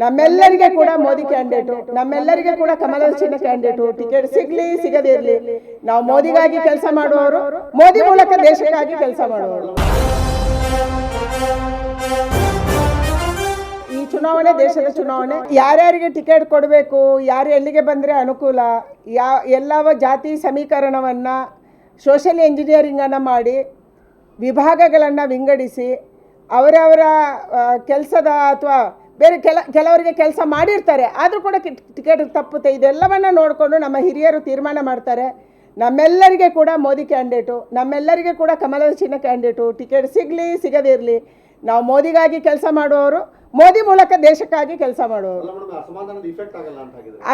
ನಮ್ಮೆಲ್ಲರಿಗೆ ಕೂಡ ಮೋದಿ ಕ್ಯಾಂಡಿಡೇಟು ನಮ್ಮೆಲ್ಲರಿಗೆ ಕೂಡ ಕಮಲದ ಚಿನ್ನ ಕ್ಯಾಂಡಿಡೇಟು ಟಿಕೆಟ್ ಸಿಗ್ಲಿ, ಸಿಗದೇ ಇರಲಿ. ನಾವು ಮೋದಿಗಾಗಿ ಕೆಲಸ ಮಾಡುವವರು, ಮೋದಿ ಮೂಲಕ ದೇಶಕ್ಕಾಗಿ ಕೆಲಸ ಮಾಡುವವರು. ಈ ಚುನಾವಣೆ ದೇಶದ ಚುನಾವಣೆ. ಯಾರ್ಯಾರಿಗೆ ಟಿಕೆಟ್ ಕೊಡಬೇಕು, ಯಾರು ಎಲ್ಲಿಗೆ ಬಂದರೆ ಅನುಕೂಲ, ಯಾ, ಎಲ್ಲವ ಜಾತಿ ಸಮೀಕರಣವನ್ನು ಸೋಷಿಯಲ್ ಇಂಜಿನಿಯರಿಂಗನ್ನು ಮಾಡಿ, ವಿಭಾಗಗಳನ್ನು ವಿಂಗಡಿಸಿ, ಅವರವರ ಕೆಲಸದ ಅಥವಾ ಬೇರೆ ಕೆಲ ಕೆಲವರಿಗೆ ಕೆಲಸ ಮಾಡಿರ್ತಾರೆ. ಆದರೂ ಕೂಡ ಟಿಕೆಟ್ ತಪ್ಪುತ್ತೆ. ಇದೆಲ್ಲವನ್ನು ನೋಡಿಕೊಂಡು ನಮ್ಮ ಹಿರಿಯರು ತೀರ್ಮಾನ ಮಾಡ್ತಾರೆ. ನಮ್ಮೆಲ್ಲರಿಗೆ ಕೂಡ ಮೋದಿ ಕ್ಯಾಂಡಿಡೇಟು ನಮ್ಮೆಲ್ಲರಿಗೆ ಕೂಡ ಕಮಲದ ಚಿನ್ನ ಕ್ಯಾಂಡಿಡೇಟು ಟಿಕೆಟ್ ಸಿಗಲಿ ಸಿಗದಿರಲಿ ಇರಲಿ ನಾವು ಮೋದಿಗಾಗಿ ಕೆಲಸ ಮಾಡುವವರು ಮೋದಿ ಮೂಲಕ ದೇಶಕ್ಕಾಗಿ ಕೆಲಸ ಮಾಡುವವರು.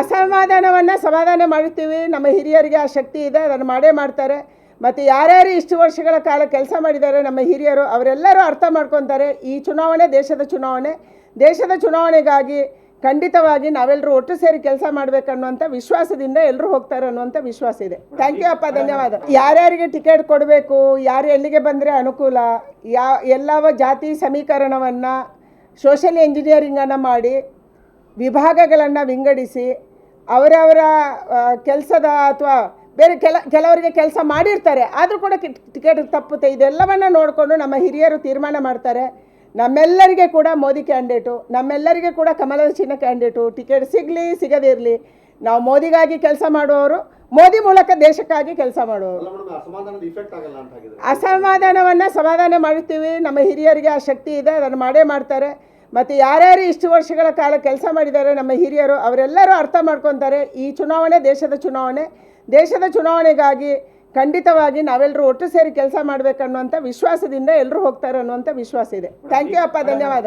ಅಸಮಾಧಾನವನ್ನು ಸಮಾಧಾನ ಮಾಡುತ್ತೀವಿ. ನಮ್ಮ ಹಿರಿಯರಿಗೆ ಆ ಶಕ್ತಿ ಇದೆ ಅದನ್ನು ಮಾಡೇ ಮಾಡ್ತಾರೆ. ಮತ್ತು ಯಾರ್ಯಾರು ಇಷ್ಟು ವರ್ಷಗಳ ಕಾಲ ಕೆಲಸ ಮಾಡಿದ್ದಾರೆ, ನಮ್ಮ ಹಿರಿಯರು ಅವರೆಲ್ಲರೂ ಅರ್ಥ ಮಾಡ್ಕೊತಾರೆ, ಈ ಚುನಾವಣೆ ದೇಶದ ಚುನಾವಣೆ. ದೇಶದ ಚುನಾವಣೆಗಾಗಿ ಖಂಡಿತವಾಗಿ ನಾವೆಲ್ಲರೂ ಒಟ್ಟು ಸೇರಿ ಕೆಲಸ ಮಾಡಬೇಕನ್ನುವಂಥ ವಿಶ್ವಾಸದಿಂದ ಎಲ್ಲರೂ ಹೋಗ್ತಾರೆ ಅನ್ನುವಂಥ ವಿಶ್ವಾಸ ಇದೆ. ಥ್ಯಾಂಕ್ ಯು ಅಪ್ಪ, ಧನ್ಯವಾದ. ಯಾರ್ಯಾರಿಗೆ ಟಿಕೆಟ್ ಕೊಡಬೇಕು, ಯಾರು ಎಲ್ಲಿಗೆ ಬಂದರೆ ಅನುಕೂಲ, ಯಾ, ಎಲ್ಲವ ಜಾತಿ ಸಮೀಕರಣವನ್ನು ಸೋಷಿಯಲ್ ಇಂಜಿನಿಯರಿಂಗನ್ನು ಮಾಡಿ, ವಿಭಾಗಗಳನ್ನು ವಿಂಗಡಿಸಿ, ಅವರವರ ಕೆಲಸದ ಅಥವಾ ಬೇರೆ ಕೆಲ ಕೆಲವರಿಗೆ ಕೆಲಸ ಮಾಡಿರ್ತಾರೆ. ಆದರೂ ಕೂಡ ಟಿಕೆಟ್ ತಪ್ಪುತ್ತೆ. ಇದೆಲ್ಲವನ್ನು ನೋಡಿಕೊಂಡು ನಮ್ಮ ಹಿರಿಯರು ತೀರ್ಮಾನ ಮಾಡ್ತಾರೆ. ನಮ್ಮೆಲ್ಲರಿಗೆ ಕೂಡ ಮೋದಿ ಕ್ಯಾಂಡಿಡೇಟು ನಮ್ಮೆಲ್ಲರಿಗೆ ಕೂಡ ಕಮಲದ ಚಿನ್ನ ಕ್ಯಾಂಡಿಡೇಟು ಟಿಕೆಟ್ ಸಿಗಲಿ ಸಿಗದಿರಲಿ ಇರಲಿ ನಾವು ಮೋದಿಗಾಗಿ ಕೆಲಸ ಮಾಡುವವರು ಮೋದಿ ಮೂಲಕ ದೇಶಕ್ಕಾಗಿ ಕೆಲಸ ಮಾಡುವವರು. ಅಸಮಾಧಾನವನ್ನು ಸಮಾಧಾನ ಮಾಡುತ್ತೀವಿ. ನಮ್ಮ ಹಿರಿಯರಿಗೆ ಆ ಶಕ್ತಿ ಇದೆ ಅದನ್ನು ಮಾಡೇ ಮಾಡ್ತಾರೆ. ಮತ್ತು ಯಾರ್ಯಾರು ಇಷ್ಟು ವರ್ಷಗಳ ಕಾಲ ಕೆಲಸ ಮಾಡಿದ್ದಾರೆ ನಮ್ಮ ಹಿರಿಯರು ಅವರೆಲ್ಲರೂ ಅರ್ಥ ಮಾಡ್ಕೊತಾರೆ ಈ ಚುನಾವಣೆ ದೇಶದ ಚುನಾವಣೆ. ದೇಶದ ಚುನಾವಣೆಗಾಗಿ ಖಂಡಿತವಾಗಿ ನಾವೆಲ್ಲರೂ ಒಟ್ಟು ಸೇರಿ ಕೆಲಸ ಮಾಡಬೇಕನ್ನುವಂಥ ವಿಶ್ವಾಸದಿಂದ ಎಲ್ಲರೂ ಹೋಗ್ತಾರೆ ಅನ್ನುವಂಥ ವಿಶ್ವಾಸ ಇದೆ. ಥ್ಯಾಂಕ್ ಯು ಅಪ್ಪ, ಧನ್ಯವಾದ.